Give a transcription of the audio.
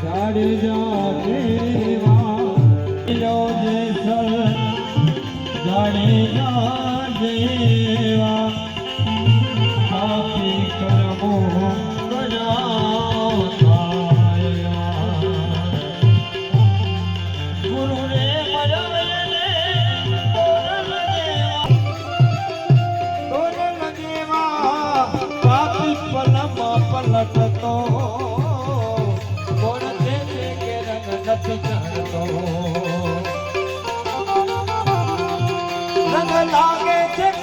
જાડેજા દેવા લો સર જાડેજા દેવા આપી કરમો કરાયા રંગ લાગે છે